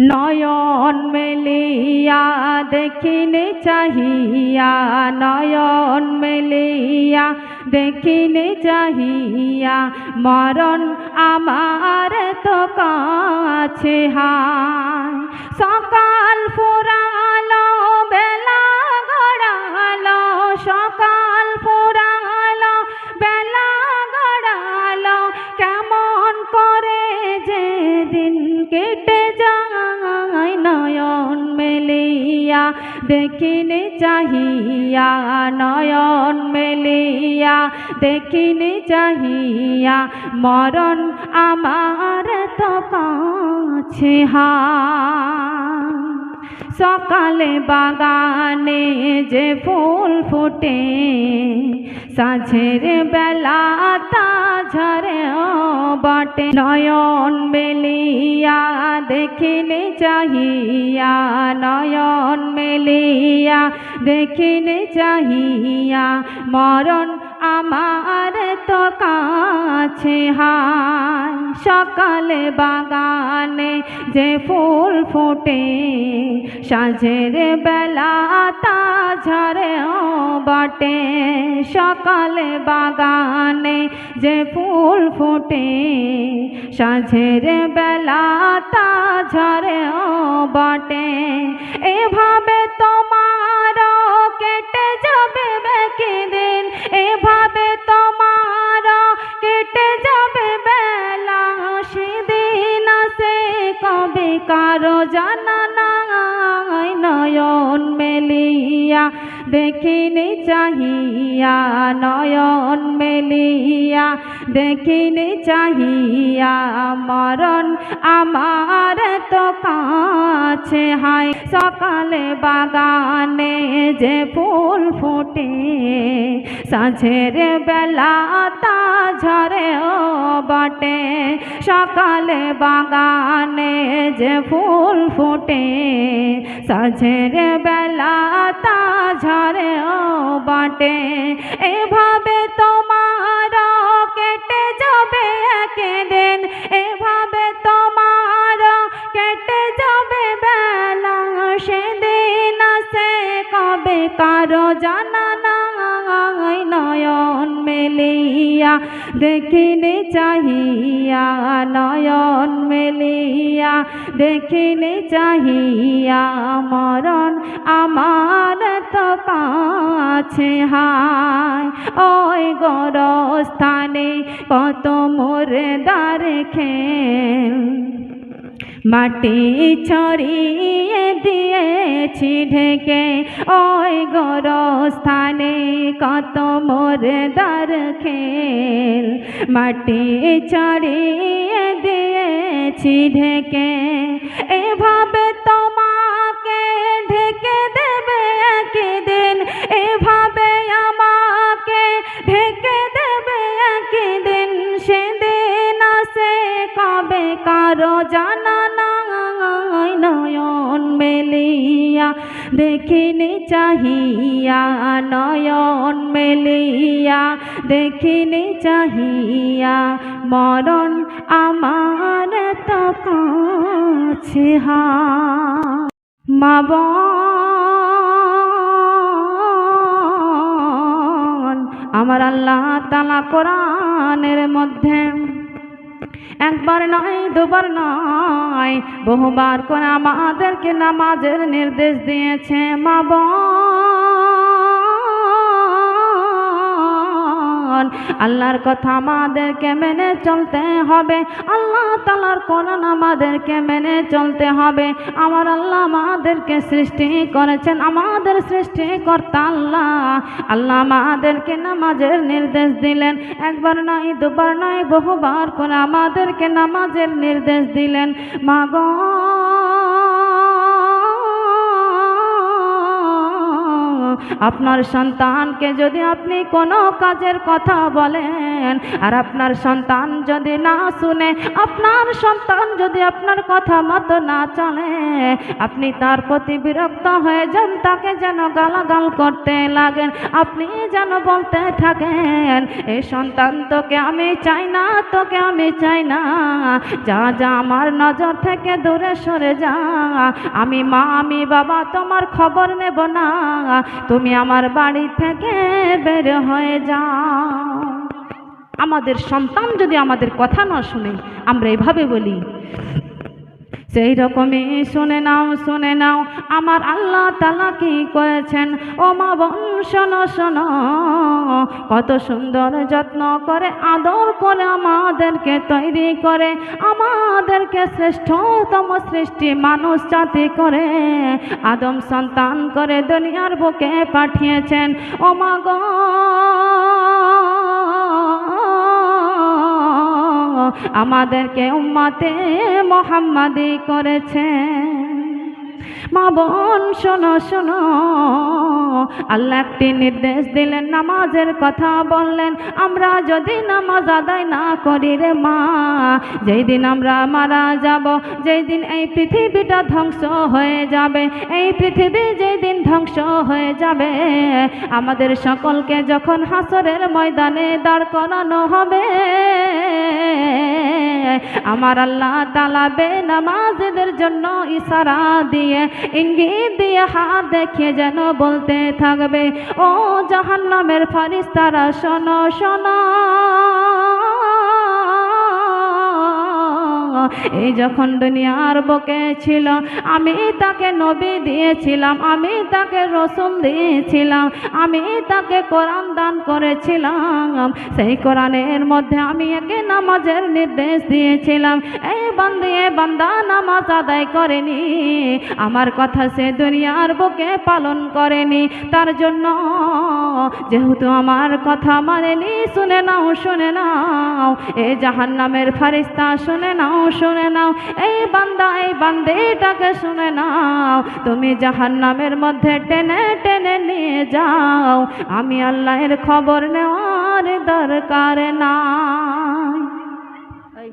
নয়ন মেলিয়া দেখিনে চাহিয়া, নয়ন মেলিয়া দেখিনে চাহিয়া, মরণ আমার তো কাছে হায়। সকাল ফুরালো বেলা দেখিনে চাহিয়া, মরণ আমার তো কাছে সকালে বাগানে যে ফুল ফুটে, সাঝের বেলা তা ঝরে বটে। নয়ন মেলিয়া, দেখিনে চাহিয়া, নয়ন মেলিয়া, দেখিনে চাহিয়া, মরণ আমার তো কাছে হায় সকালে বাগানে যে ফুল ফোটে সাঁঝের বেলা তা ঝরে বটে। সকালে বাগানে যে ফুল ফোটে সাঁঝের বেলা তা ঝরে বটে। এভাবে তোমার দেখিনে চাহিয়া নয়ন মেলিয়া। দেখিনি চাহিয়া মরণ আমার তো কাছে হাই সকালে বাগানে যে ফুল ফোটে, সাঁঝের বেলা তা ঝরে ও বটে। সকালে বাগানে যে ফুল ফুটে, সাঁঝের বেলা তা ঝরে ও বটে। এভাবে তোমার কেটে যাবে একদিন এভাবে তোমার কারও জানা নাই, নয়ন মেলিয়া, দেখিনে চাহিয়া, নয়ন মেলিয়া, দেখিনে চাহিয়া, মরণ আমার তো কাছে হায়। ওই গরস্থানে কত মোর দ্বার খেল। মাটি ছড়িয়ে দিয়েছি ঢেকে। ওই গর স্থানে কত মোর দার খেল। মাটি ছড়িয়ে দিয়েছি ঢেকে। এভাবে চাহিয়া, নয়ন মেলিয়া দেখিনে চাহিয়া, মরণ আমার তো কাছে হা আমার আল্লাহ তালা কোরআনের মধ্যে একবার নয়, দুবার নয়, বহুবার করে আমাদেরকে নামাজের নির্দেশ দিয়েছে। মা বোন আল্লাহর কথা আমাদেরকে মেনে চলতে হবে। আল্লাহ তালার কোরআন আমাদেরকে মেনে চলতে হবে। আমার আল্লাহ আমাদেরকে সৃষ্টি করেছেন, আমাদের সৃষ্টিকর্তা আল্লাহ। আল্লাহ আমাদেরকে নামাজের নির্দেশ দিলেন। একবার নয়, দুবার নয়, বহুবার করে আমাদেরকে নামাজের নির্দেশ দিলেন। মাগ আপনার সন্তানকে যদি আপনি কোনো কাজের কথা বলেন, আর আপনার সন্তান যদি না শুনে, আপনার সন্তান যদি আপনার কথা মতো না চলে, আপনি তার প্রতি বিরক্ত হয়ে যান, তাকে যেন গালাগাল করতে লাগেন। আপনি যেন বলতে থাকেন এই সন্তান তোকে আমি চাই না, তোকে আমি চাই না। যা যা আমার নজর থেকে দূরে সরে যা। আমি মা, আমি বাবা, তোমার খবর নেব না। তুমি আমার বাড়ি থেকে বের হয়ে যাও। আমাদের সন্তান যদি আমাদের কথা না শুনে, আমরা এভাবে বলি সেই রকমই শুনে নাও শুনে নাও, আমার আল্লাহ তালা কি করেছেন? ও মা বোন, শোনো শোনো, কত সুন্দর যত্ন করে, আদর করে আমাদেরকে তৈরি করে, আমাদেরকে শ্রেষ্ঠতম সৃষ্টি মানুষ জাতি করে, আদম সন্তান করে দুনিয়ার বুকে পাঠিয়েছেন। ও মা গো আমাদেরকে উম্মাতে মোহাম্মদি করেছেন। মা বোন, শোনো শোনো। আল্লাহ একটি নির্দেশ দিলেন, নামাজের কথা বললেন, আমরা যদি নামাজ আদায় না করি রে মা যেই দিন আমরা মারা যাব যেই দিন এই পৃথিবীটা ধ্বংস হয়ে যাবে, এই পৃথিবী যেই দিন ধ্বংস হয়ে যাবে, আমাদের সকলকে যখন হাসরের ময়দানে দাঁড় করানো হবে আমার আল্লাহ তালা বে নামাজদের জন্য ইশারা দিয়ে, ইঙ্গিত দিয়ে হাত দেখিয়ে যেন বলতে থাকবে, ও জাহান্নামের ফারিস্তারা শোনো শোনো। এই যখন দুনিয়ার বকে ছিল, আমি তাকে নবী দিয়েছিলাম, আমি তাকে রসুন দিয়েছিলাম, আমি তাকে কোরআন দান করেছিলাম। সেই কোরআনের মধ্যে আমি একে নামাজের নির্দেশ দিয়েছিলাম। এই বান্দি বান্দা নামাজ আদায় করেনি। আমার কথা সে দুনিয়ার বুকে পালন করেনি। তার জন্য যেহেতু আমার কথা মানেনি, শুনে নাও শুনে নাও। এ জাহান্নামের ফারিস্তা শুনে নাও শুনে নাও। এই বান্দা, এই বান্দিটাকে শুনে নাও। তুমি জাহান্নামের মধ্যে টেনে টেনে নিয়ে যাও। আমি আল্লাহের খবর নেওয়ার দরকার নাই।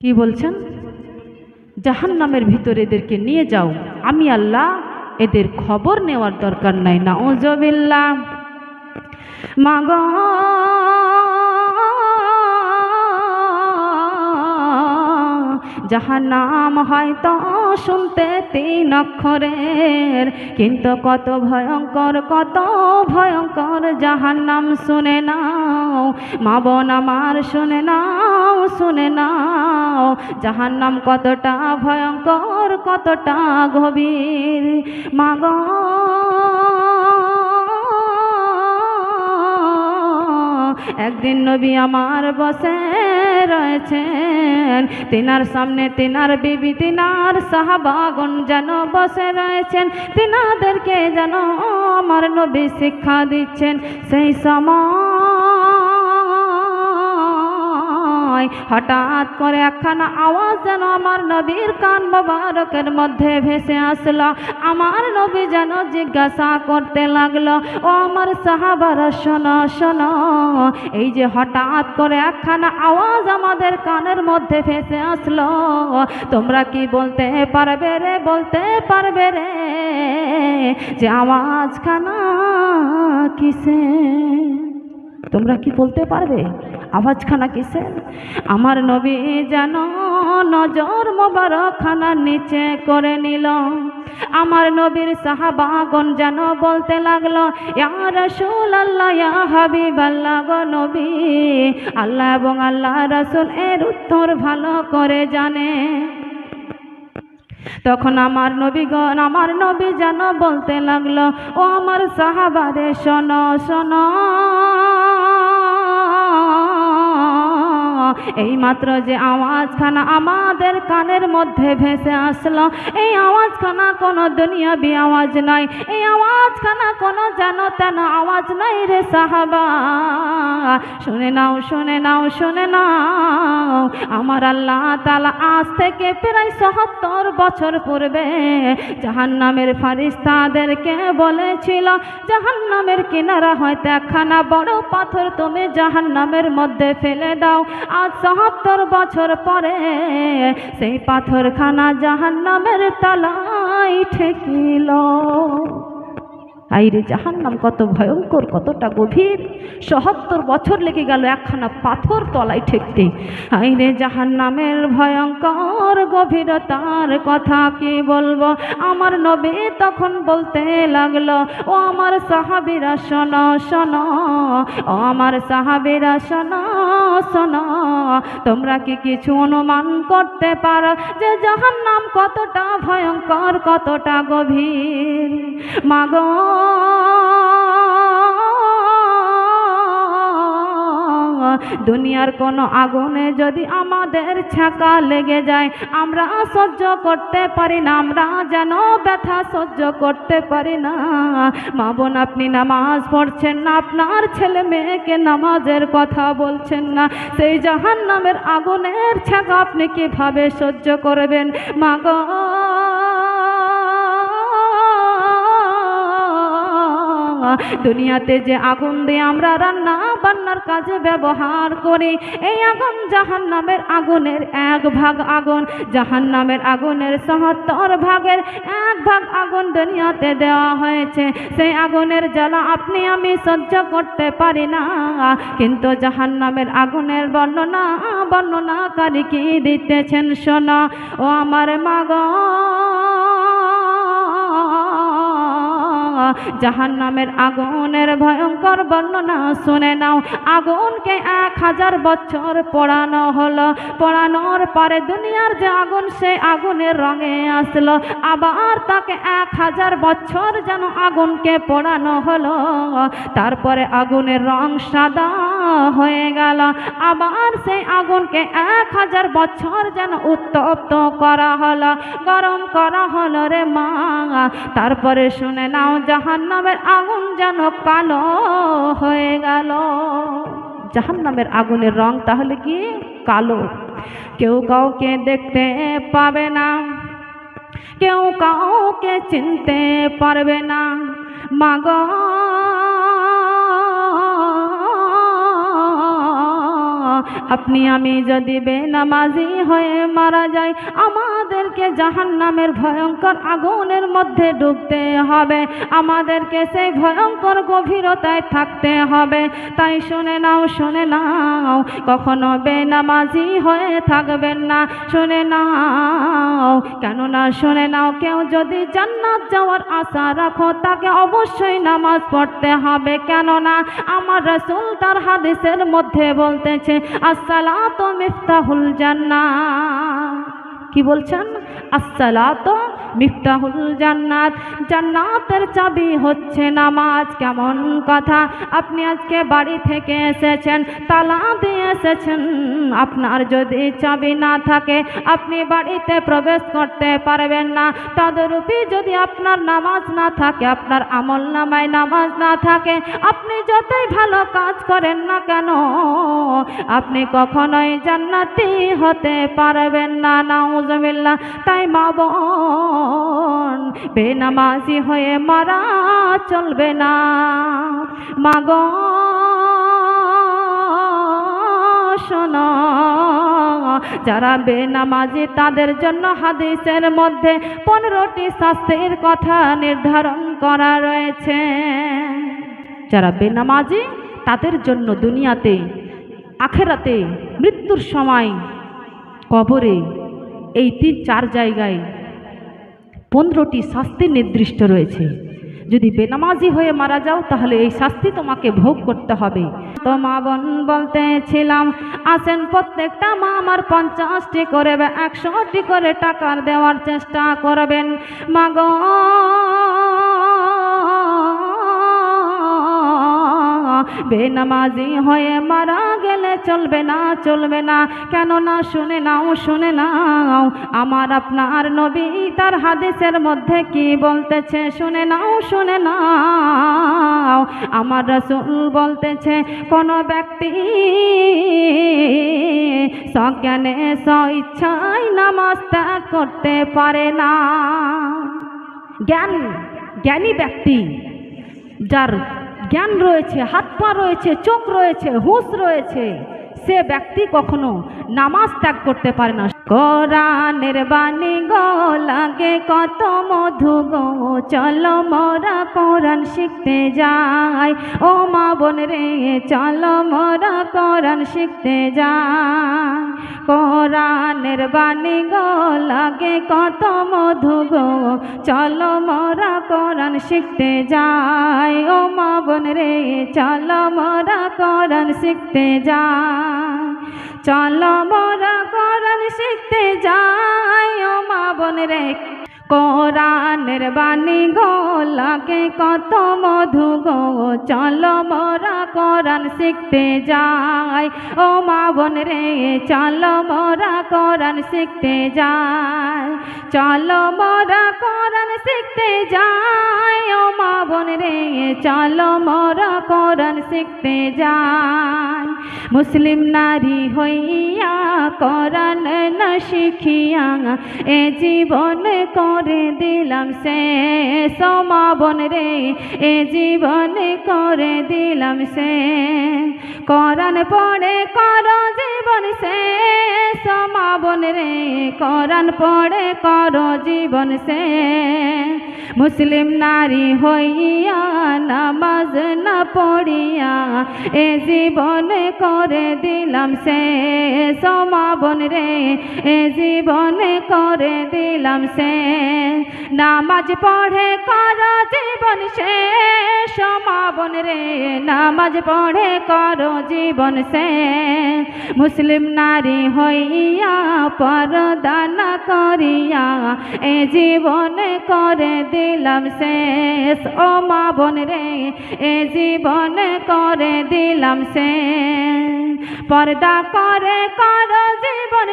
কি বলছেন? জাহান নামের ভিতরে এদেরকে নিয়ে যাও। আমি আল্লাহ এদের খবর নেওয়ার দরকার নাই। না ওজবিল্লা মাগ। যাহার নাম হয়তো শুনতে তিন অক্ষরের, কিন্তু কত ভয়ঙ্কর কত ভয়ঙ্কর যাহার নাম শুনে নাও। মা বোন আমার শুনে নাও শুনে নাও। যাহার নাম কতটা ভয়ঙ্কর, কতটা গভীর। মাগ, একদিন নবী আমার বসে রয়েছেন। তিনার সামনে তিনার বিবি, তিনার সাহাবাগন যেন বসে রয়েছেন। তিনাদেরকে যেন আমার নবী শিক্ষা দিচ্ছেন। সেই সময় হঠাৎ করে একখানা আওয়াজ যেন আমার নবীর কান মোবারকের মধ্যে ভেসে আসলো। আমার নবী যেন জিজ্ঞাসা করতে লাগল, ও আমার সাহাবারা, শোনো শোনো। এই যে হঠাৎ করে একখানা আওয়াজ আমাদের কানের মধ্যে ভেসে আসলো। তোমরা কি বলতে পারবে রে, বলতে পারবে রে, যে আওয়াজখানা কিসে তোমরা কি বলতে পারবে? আওয়াজখানা কিসের? আমার নবী যেন নজর মোবারকখানার নিচে করে নিল। আমার নবীর সাহাবাগন যেন বলতে লাগল, ইয়া রসুল আল্লাহ ইয়া হাবিব আল্লাহ গো নবী। আল্লাহ এবং আল্লাহ রসুল এর উত্তর ভালো করে জানে। তখন আমার নবীগণ, আমার নবী যেন বলতে লাগল, ও আমার সাহাবারে, শোনো শোনো। এই মাত্র যে আওয়াজখানা আমাদের কানের মধ্যে ভেসে আসলো, এই আওয়াজখানা কোনো দুনিয়াবি আওয়াজ নয়, এই আওয়াজখানা কোনো যেন তেন আওয়াজ নাই রে সাহাবা। শুনে নাও শুনে নাও শুনে নাও, আমার আল্লাহ তালা আজ থেকে প্রায় সত্তর বছর পূর্বে জাহান নামের ফারিস্তাদেরকে বলেছিল জাহান নামের কিনারা হয়তো একখানা বড় পাথর তুমি জাহান নামের মধ্যে ফেলে দাও আজ সাহাত্তর বছর পরে সেই পাথরখানা জাহান নামের তালাই ঠেকিল। আইরে জাহান্নাম, কত ভয়ঙ্কর, কতটা গভীর। সহত্তর বছর লেগে গেল একখানা পাথর তলায় ঠেকতে। আইরে জাহান্নামের ভয়ঙ্কর গভীরতার কথা কি বলব? আমার নবী তখন বলতে লাগল, ও আমার সাহাবিরা, শোনো শোনো, ও আমার সাহাবিরা, শোনো শোনো, তোমরা কি কিছু অনুমান করতে পারো যে জাহান্নাম কতটা ভয়ঙ্কর, কতটা গভীর? মাগো দুনিয়ার কোনো আগুনে যদি আমাদের ছাকা লেগে যায়, আমরা সহ্য করতে পারি না, আমরা যেন ব্যথা সহ্য করতে পারি না। মা বোন, আপনি নামাজ পড়ছেন না, আপনার ছেলে মেয়েকে নামাজের কথা বলছেন না। সেই জাহান নামের আগুনের ছাকা আপনি কীভাবে সহ্য করবেন? মা গো দুনিয়াতে যে আগুন দিয়ে আমরা রান্না বান্নার কাজে ব্যবহার করি, এই আগুন জাহান নামের আগুনের এক ভাগ আগুন জাহান নামের আগুনের সহত্তর ভাগের এক ভাগ আগুন দুনিয়াতে দেওয়া হয়েছে। সেই আগুনের জ্বালা আপনি আমি সহ্য করতে পারি না, কিন্তু জাহান নামের আগুনের বর্ণনা, বর্ণনাকারী কি দিতেছেন শোনা। ও আমার মাগো জাহান নামের আগুনের ভয়ঙ্কর বর্ণনা শুনে নাও। আগুনকে এক হাজার বছর পড়ানো হলো। পড়ানোর পরে দুনিয়ার যে আগুন সে আগুনের রঙে আসলো। আবার তাকে এক হাজার বছর যেন আগুনকে পড়ানো হলো। তারপরে আগুনের রং সাদা হয়ে গেল। আবার সেই আগুনকে এক হাজার বছর যেন উত্তপ্ত করা হলো। গরম করা হলো রে মা। তারপরে শুনে নাও জাহান নামের আগুন যেন কালো হয়ে গেল। জাহান নামের আগুনের রং তাহলে কি? কালো। কেউ কাউকে দেখতে পাবে না। কেউ কাউকে চিনতে পারবে না। মাগ আপনি আমি যদি বেনামাজি হয়ে মারা যাই আমাদেরকে জাহান নামের ভয়ঙ্কর আগুনের মধ্যে ডুবতে হবে। আমাদেরকে সেই ভয়ঙ্কর গভীরতায় থাকতে হবে। তাই শুনে নাও শুনে নাও, কখনো বেনামাজি হয়ে থাকবেন না। শুনে নাও, কেননা শুনে নাও, কেউ যদি জান্নাত যাওয়ার আশা রাখো, তাকে অবশ্যই নামাজ পড়তে হবে। কেননা আমার রসুল তার হাদিসের মধ্যে বলতেছে, আসসালাত মিফতাহুল জান্নাত। কি বলছেন? আসসালাত মিফতাহুল জান্নাত। জান্নাতের চাবি হচ্ছে নামাজ। কেমন কথা? আপনি আজকে বাড়ি থেকে এসেছেন, তালা দিয়ে এসেছেন। আপনার যদি চাবি না থাকে, আপনি বাড়িতে প্রবেশ করতে পারবেন না। তদরূপী যদি আপনার নামাজ না থাকে, আপনার আমল নামায় নামাজ না থাকে, আপনি যতই ভালো কাজ করেন না কেন, আপনি কখনোই জান্নাতি হতে পারবেন না। নাউজবিল্লা তাই মা বোন বেনামাজি হয়ে মারা চলবে না। মাগ, শোনো, যারা বেনামাজি, তাদের জন্য হাদিসের মধ্যে পনেরোটি শাস্তির কথা নির্ধারণ করা রয়েছে। যারা বেনামাজি, তাদের জন্য দুনিয়াতে, আখেরাতে, মৃত্যুর সময়, কবরে, এই তিন চার জায়গায় পনেরোটি শাস্তি নির্দিষ্ট রয়েছে। যদি বেনামাজি হয়ে মারা যাও, তাহলে এই শাস্তি তোমাকে ভোগ করতে হবে। তো মা বোন বলতে ছিলাম আসেন প্রত্যেকটা মা আমার পঞ্চাশটি করে বা একশোটি করে টাকার দেওয়ার চেষ্টা করবেন। মা বেনামাজি হয়ে মারা গেলে চলবে না চলবে না। কেননা শুনে নাও শুনে নাও, আমার আপনার নবী তার হাদিসের মধ্যে কি বলতেছে? শুনে নাও শুনে নাও, আমার রসুল বলতেছে, কোনো ব্যক্তি সজ্ঞানে স ইচ্ছায় নামাজ ত্যাগ করতে পারে না। জ্ঞান, জ্ঞানী ব্যক্তি, যার জ্ঞান রয়েছে হাত পা রয়েছে চোখ রয়েছে হুঁশ রয়েছে। সে ব্যক্তি কখনো নামাজ ত্যাগ করতে পারে না। কোরআনের বাণী গো কত মধু গো। চলো মোরা কোরআন শিখতে যাই। ও মা বোন রে, চলো মোরা কোরআন শিখতে যাই। কোরআনের বাণী গো কত মধু গো। চলো মোরা কোরআন শিখতে যাই। ও মা বোন রে, চলো মোরা কোরআন শিখতে যাই। চলো বড় করণ শিখতে যাই ও মা বোন রে কোরআনের বাণী গো, লাগে কত মধু গো। চলো মোরা কোরআন শিখতে যাই। ও মা বোন রে, চলো মোরা কোরআন শিখতে যাই। চলো মোরা কোরআন শিখতে যাই। ও মা বোন রে, চলো মোরা কোরআন শিখতে যাই। মুসলিম নারী হইয়া কোরআন না শিখিয়া এ জীবন করে দিলাম সে সমাবন রে, এ জীবন করে দিলাম সে। করণ পড়ে কর জীবন সে সমাবন রে করণ পড়ে কর জীবন সে। মুসলিম নারী হইয়া নামাজ না পড়িয়া এ জীবন করে দিলাম সে সমা বোন রে। এ জীবন করে দিলাম সে নামাজ পড়ে কর জীবন সে সমাবন রে। নামাজ পড়ে কর জীবন সে মুসলিম নারী হইয়া পরদান করিয়া এ জীবন করে দিলাম শেষ ও রে। এ জীবন করে দিলাম শেষ পর্দা করে কর জীবন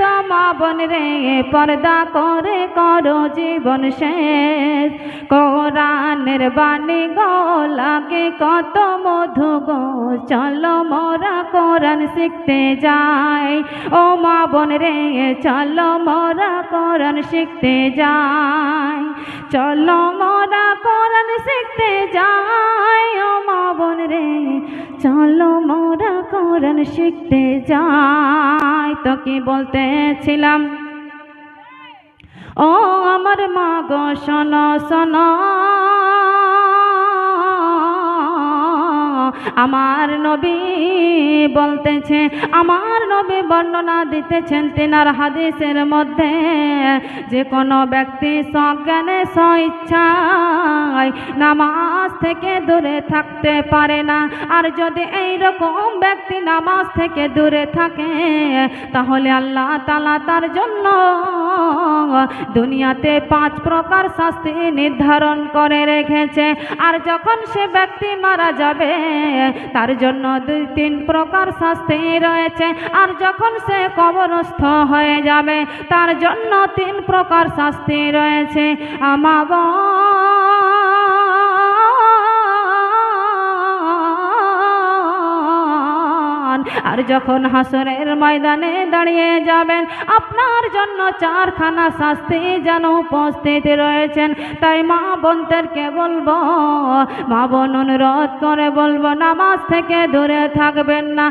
ও মা রে, পর্দা করে কর জীবন শেষ কোরআনের বাণী গোলাকে কত মধু গো। চলো মোরা কোরআন শিখতে যাই। ও মা বোন রে, চলো মোরা কোরআন শিখতে যাই। চলো মোরা কোরআন শিখতে যাই। ও মা বোন রে। চলো মোরা কোরআন শিখতে যাই। তো কি বলতেছিলাম, ও আমার মা গো, শোনো শোনো। আমার নবী বলতেছে, আমার নবী বর্ণনা দিতেছেন তেনার হাদিসের মধ্যে, যে কোনো ব্যক্তি সজ্ঞানে স্বইচ্ছায় নামাজ থেকে দূরে থাকতে পারে না। আর যদি এই রকম ব্যক্তি নামাজ থেকে দূরে থাকে, তাহলে আল্লাহ তালা তার জন্য দুনিয়াতে পাঁচ প্রকার শাস্তি নির্ধারণ করে রেখেছে। আর যখন সে ব্যক্তি মারা যাবে, তার জন্য দুই তিন প্রকার শাস্তি রয়েছে। আর যখন সে কবরস্থ হয়ে যাবে, তার জন্য তিন প্রকার শাস্তি রয়েছে। আমাব আর যখন হাসরের ময়দানে দাঁড়িয়ে যাবেন, আপনার জন্য চারখানা শাস্তি যেন উপস্থিত রয়েছেন। তাই মা বোনদেরকে বলব, মা বোন অনুরোধ করে বলব, নামাজ থেকে দূরে থাকবেন না।